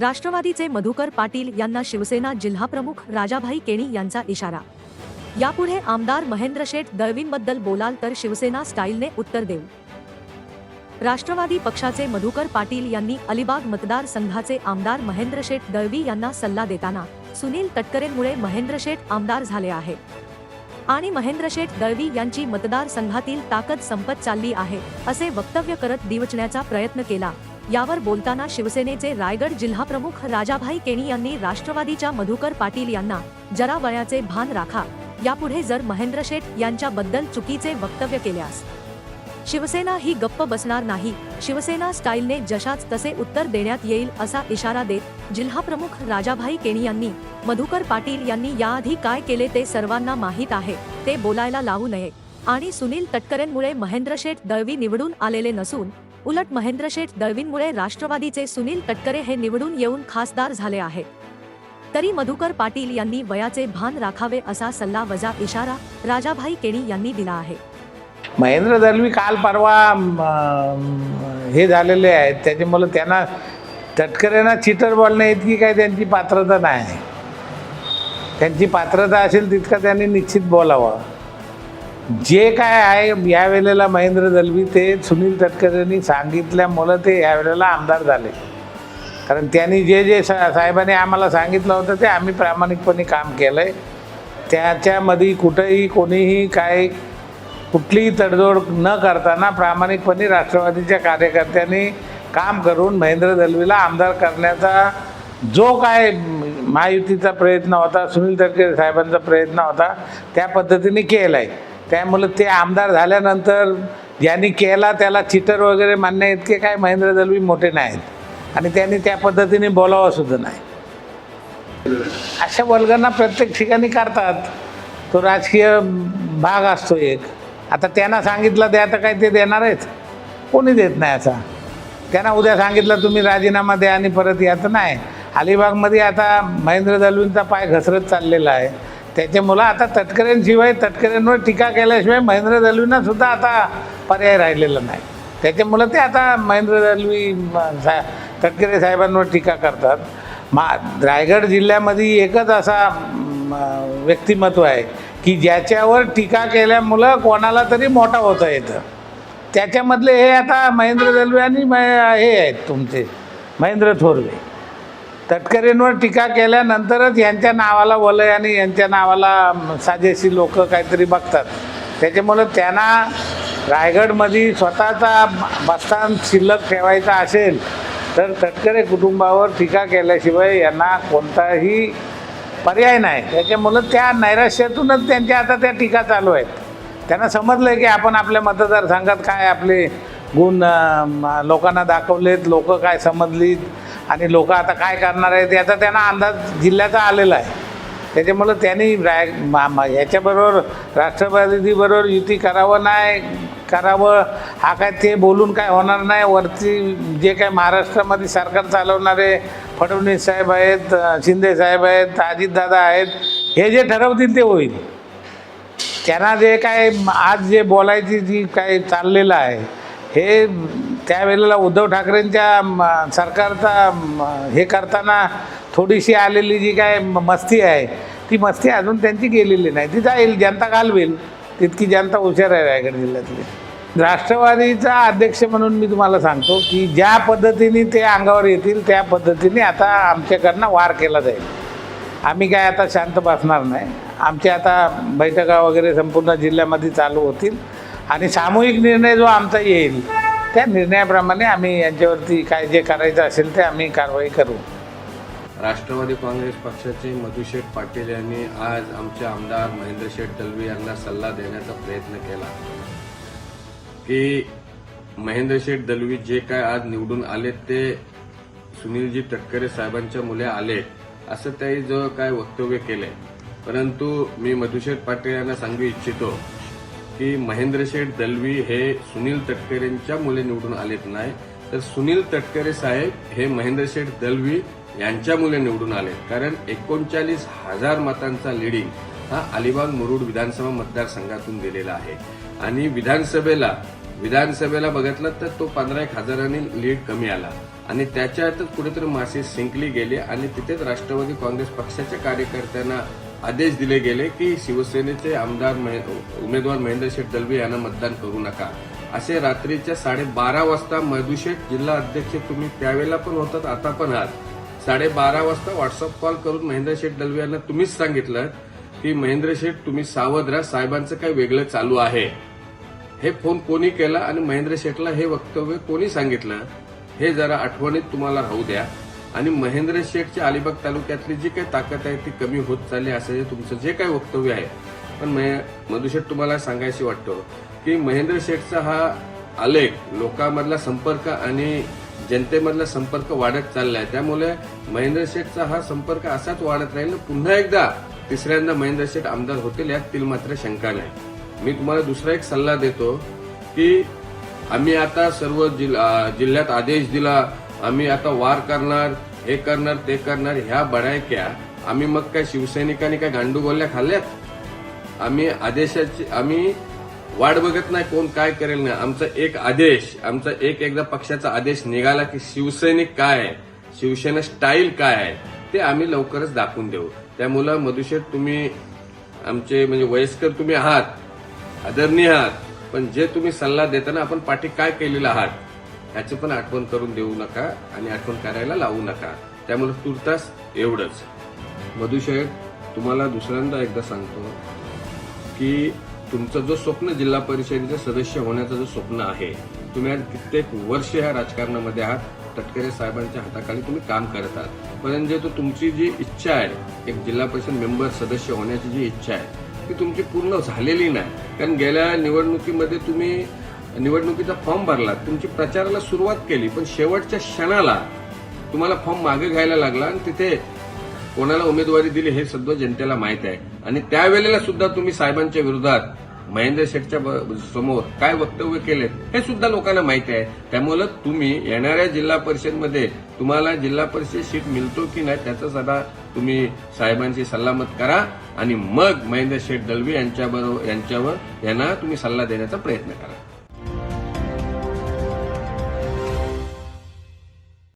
राष्ट्रवादीचे मधुकर पाटील यांना शिवसेना जिल्हाप्रमुख राजाभाई केणी यांचा इशारा. यापुढे आमदार महेंद्र शेठ दळवींबद्दल बोलाल तर शिवसेना स्टाईलने उत्तर देऊ. राष्ट्रवादी पक्षाचे मधुकर पाटील यांनी अलिबाग मतदारसंघाचे आमदार महेंद्र शेठ दळवी यांना सल्ला देताना सुनील तटकरेंमुळे महेंद्र शेठ आमदार झाले आहेत. आणि महेंद्र शेठ दळवी यांची मतदारसंघातील ताकद संपत चालली आहे असे वक्तव्य करत दिवचण्याचा प्रयत्न केला. यावर बोलताना शिवसेनेचे रायगड जिल्हाप्रमुख राजाभाई केणी यांनी राष्ट्रवादीच्या मधुकर पाटील यांना जरा वयाचे भान राखा. यापुढे जर महेंद्र शेठ यांच्याबद्दल चुकीचे वक्तव्य केल्यास शिवसेना ही गप्प बसणार नाही. शिवसेना स्टाईलने जशाच तसे उत्तर देण्यात येईल असा इशारा देत जिल्हाप्रमुख राजाभाई केणी यांनी मधुकर पाटील यांनी याआधी काय केले ते सर्वांना माहीत आहे ते बोलायला लावू नये. आणि सुनील तटकरेंमुळे महेंद्र शेठ दळवी निवडून आलेले नसून उलट महेंद्र शेठ दळवींमुळे राष्ट्रवादीचे सुनील तटकरे हे निवडून येऊन खासदार झाले आहे. तरी मधुकर पाटील यांनी वयाचे भान राखावे असा सल्ला वजा इशारा राजाभाई केणी यांनी दिला आहे. महेंद्र दलवी काल परवा हे झालेले आहेत. त्याच्यामुळे त्यांना तटकऱ्यांना चिटर बोलण्या इतकी काय त्यांची पात्रता नाही. त्यांची पात्रता असेल तितकं त्यांनी निश्चित बोलावं. जे काय आहे या वेळेला महेंद्र दलवी ते सुनील तटकरेंनी सांगितल्यामुळं ते यावेळेला आमदार झाले. कारण त्यांनी जे जे सा साहेबांनी आम्हाला सांगितलं होतं ते आम्ही प्रामाणिकपणे काम केलं आहे त्याच्यामध्ये कुठंही कोणीही काय कुठलीही तडजोड न करताना प्रामाणिकपणे राष्ट्रवादीच्या कार्यकर्त्यांनी काम करून महेंद्र दलवीला आमदार करण्याचा जो काय महायुतीचा प्रयत्न होता सुनील तटकरे साहेबांचा प्रयत्न होता त्या पद्धतीने केला आहे त्यामुळं ते आमदार झाल्यानंतर ज्यांनी केला त्याला चिटर वगैरे मानण्या इतके काय महेंद्र दलवी मोठे नाहीत. आणि त्यांनी त्या पद्धतीने बोलावं सुद्धा नाही. अशा वर्गांना प्रत्येक ठिकाणी करतात. तो राजकीय भाग असतो एक. आता त्यांना सांगितलं द्या तर काय ते देणार आहेत. कोणी देत नाही असा त्यांना उद्या सांगितलं तुम्ही राजीनामा द्या आणि परत या तर नाही. अलिबागमध्ये आता महेंद्र दलवींचा पाय घसरत चाललेला आहे. त्याच्यामुळं आता तटकऱ्यांशिवाय तटकऱ्यांवर टीका केल्याशिवाय महेंद्र दलवींना सुद्धा आता पर्याय राहिलेला नाही. त्याच्यामुळं ते आता महेंद्र दलवी सा तटकरे साहेबांवर टीका करतात. मा रायगड जिल्ह्यामध्ये एकच असा व्यक्तिमत्व आहे. की ज्याच्यावर टीका केल्यामुळं कोणाला तरी मोठा होता येतं. त्याच्यामधले हे आता महेंद्र दलवे आणि म हे आहेत तुमचे महेंद्र थोरवे. तटकरेंवर टीका केल्यानंतरच यांच्या नावाला वलय आणि यांच्या नावाला साजेशी लोक काहीतरी बघतात. त्याच्यामुळं त्यांना रायगडमध्ये स्वतःचा बस्तान शिल्लक ठेवायचा असेल तर तटकरे कुटुंबावर टीका केल्याशिवाय यांना कोणताही पर्याय नाही. त्याच्यामुळं त्या नैराश्यातूनच त्यांच्या आता त्या टीका चालू आहेत. त्यांना समजलं आहे की आपण आपल्या मतदारसंघात काय आपले गुण लोकांना दाखवलेत लोक काय समजलीत आणि लोक आता काय करणार आहेत याचा त्यांना अंदाज जिल्ह्याचा आलेला आहे. त्याच्यामुळं त्यांनी राय मा- ह्याच्याबरोबर राष्ट्रवादीबरोबर युती करावं नाही करावं हा काय ते बोलून काय होणार नाही वरती जे काय महाराष्ट्रामध्ये सरकार चालवणारे फडणवीस साहेब आहेत शिंदे साहेब आहेत अजितदादा आहेत हे जे ठरवतील ते होईल. त्यांना जे काय आज जे बोलायची जी काय चाललेलं आहे हे त्यावेळेला उद्धव ठाकरेंच्या सरकारचा हे करताना थोडीशी आलेली जी काय मस्ती आहे ती मस्ती अजून त्यांची गेलेली नाही. ती जाईल जनता घालवेल. तितकी जनता हुशार आहे रायगड जिल्ह्यातली. राष्ट्रवादीचा अध्यक्ष म्हणून मी तुम्हाला सांगतो की ज्या पद्धतीने ते अंगावर येतील त्या पद्धतीने आता आमच्याकडनं वार केला जाईल. आम्ही काय आता शांत बसणार नाही. आमच्या आता बैठका वगैरे संपूर्ण जिल्ह्यामध्ये चालू होतील आणि सामूहिक निर्णय जो आमचा येईल त्या निर्णयाप्रमाणे आम्ही यांच्यावरती काय जे करायचं असेल ते आम्ही कारवाई करू. राष्ट्रवादी काँग्रेस पक्षाचे मधुशेठ पाटील यांनी आज आमचे आमदार महेंद्र शेठ दलवी यांना सल्ला देण्याचा प्रयत्न केला. की महेंद्रशेठ दलवी जे काय आज निवडून आले ते सुनीलजी तटकरे साहेबांच्या मुले आले असं त्यांनी जो काय वक्तव्य केलंय. परंतु मी मधुशेठ पाटील यांना सांगू इच्छितो की महेंद्रशेठ दलवी हे सुनील तटकरेंच्या मुले निवडून आलेत नाही तर सुनील तटकरे साहेब हे महेंद्रशेठ दलवी यांच्या मुले निवडून आले कारण एकोणचाळीस हजार मतांचा लिडिंग हा अलिबाग मुरुड विधानसभा मतदारसंघातून दिलेला आहे. आणि विधानसभेला विधानसभेला बघितलं तर तो पंधरा एक हजारांनी लीड कमी आला. आणि त्याच्यातच कुठेतरी मासे सिंकली गेले आणि तिथेच राष्ट्रवादी काँग्रेस पक्षाच्या कार्यकर्त्यांना आदेश दिले गेले की शिवसेनेचे आमदार महे- उमेदवार महेंद्र शेठ दलवी यांना मतदान करू नका. असे रात्रीच्या साडेबारा वाजता मधुशेठ जिल्हा अध्यक्ष तुम्ही त्यावेळेला पण होतात आता पण आहात. साडेबारा वाजता व्हॉट्सअप कॉल करून महेंद्र शेठ दलवी यांना तुम्हीच सांगितलं की महेंद्र शेठ तुम्ही सावध राहा साहेबांचं काही वेगळं चालू आहे. हे फोन कोणी केला आणि महेंद्र शेठला हे वक्तव्य कोणी सांगितलं हे जरा आठवणीत तुम्हाला राहू द्या. आणि महेंद्र शेठच्या अलिबाग तालुक्यातली जी काही ताकद आहे ती कमी होत चालली असं हे तुमचं जे काही वक्तव्य आहे. पण महे- मधुशेठ तुम्हाला सांगायची वाटतो की महेंद्र शेठचा हा आलेख लोकांमधला संपर्क आणि जनतेमधला संपर्क वाढत चाललाय. त्यामुळे महेंद्र शेठचा हा संपर्क असाच वाढत राहील. पुन्हा एकदा तिसऱ्यांदा महेंद्र शेठ आमदार होतील यातील मात्र शंका नाही. मी तुम्हाला दुसरा एक सल्ला देतो की आम्ही आता सर्व जिल्हा- जिल्ह्यात आदेश दिला आम्ही आता वार करणार हे करणार ते करणार ह्या बडायक्या आम्ही मग काय शिवसैनिकांनी काय गांडू गोल्या खाल्ल्यात? आम्ही आदेशाची आम्ही वाट बघत नाही कोण काय करेल नाही. आमचा एक आदेश आमचा एक एकदा पक्षाचा आदेश निघाला की शिवसैनिक काय आहे? शिवसेना स्टाईल काय आहे? ते आम्ही लवकरच दाखवून देऊ. त्यामुळं मधुशेठ तुम्ही आमचे म्हणजे वयस्कर तुम्ही आहात आदरणीय आहात पण जे तुम्ही सल्ला देताना आपण पाठी काय केलेलं आहात ह्याची पण आठवण करून देऊ नका आणि आठवण करायला लावू नका. त्यामुळे तुर्तास एवढंच. मधुशेठ तुम्हाला दुसऱ्यांदा एकदा सांगतो की तुमचं जो स्वप्न जिल्हा परिषदेचे सदस्य होण्याचं जो स्वप्न आहे तुम्ही आज कित्येक वर्ष ह्या राजकारणामध्ये आहात तटकरे साहेबांच्या हाताखाली तुम्ही काम करत आहात. परंतु तो तुमची जी इच्छा आहे एक जिल्हा परिषद मेंबर सदस्य होण्याची जी इच्छा आहे ती तुमची पूर्ण झालेली नाही. कारण गेल्या निवडणुकीमध्ये तुम्ही निवडणुकीचा फॉर्म भरला तुमची प्रचाराला सुरुवात केली पण शेवटच्या क्षणाला तुम्हाला फॉर्म मागे घ्यायला लागला आणि तिथे कोणाला उमेदवारी दिली हे सध्या जनतेला माहीत आहे. आणि त्यावेळेला सुद्धा तुम्ही साहेबांच्या विरोधात महेंद्र शेठच्या समोर काय वक्तव्य केलेत हे सुद्धा लोकांना माहिती आहे. त्यामुळे तुम्ही येणाऱ्या जिल्हा परिषदमध्ये तुम्हाला जिल्हा परिषद सीट मिळतो की नाही त्याचा सदा तुम्ही साहेबांशी सल्लामत करा आणि मग महेंद्र शेठ दळवी यांच्याबरोबर यांच्यावर यांना तुम्ही सल्ला देण्याचा प्रयत्न करा.